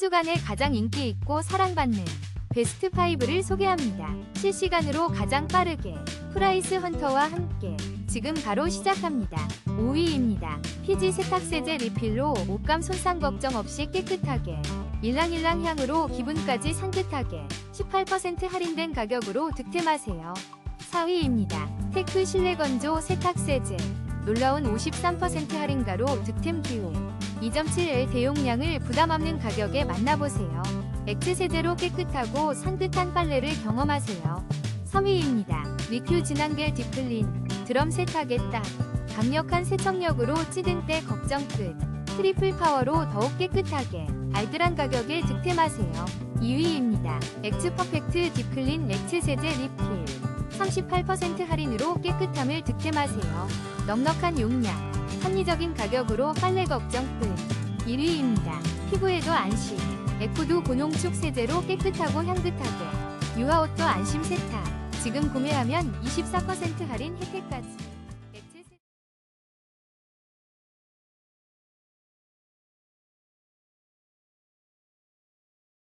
주간에 가장 인기 있고 사랑받는 베스트 5를 소개합니다. 실시간으로 가장 빠르게 프라이스 헌터와 함께 지금 바로 시작합니다. 5위입니다. 피지 세탁세제 리필로 옷감 손상 걱정 없이 깨끗하게 일랑일랑 향으로 기분까지 산뜻하게 18% 할인된 가격으로 득템하세요. 4위입니다. 테크 실내 건조 세탁세제 놀라운 53% 할인가로 득템 기호 2.7L 대용량을 부담 없는 가격에 만나보세요. 액체 세제로 깨끗하고 산뜻한 빨래를 경험하세요. 3위입니다. 리큐 진한겔 디플린 드럼 세탁에 딱 강력한 세척력으로 찌든 때 걱정 끝 트리플 파워로 더욱 깨끗하게 알뜰한 가격에 득템하세요. 2위입니다. 엑츠 퍼펙트 딥클린 액체 세제 리필 38% 할인으로 깨끗함을 득템하세요. 넉넉한 용량, 합리적인 가격으로 빨래 걱정 끝. 1위입니다. 피부에도 안심. 에코도 고농축 세제로 깨끗하고 향긋하게. 유아옷도 안심 세탁. 지금 구매하면 24% 할인 혜택까지.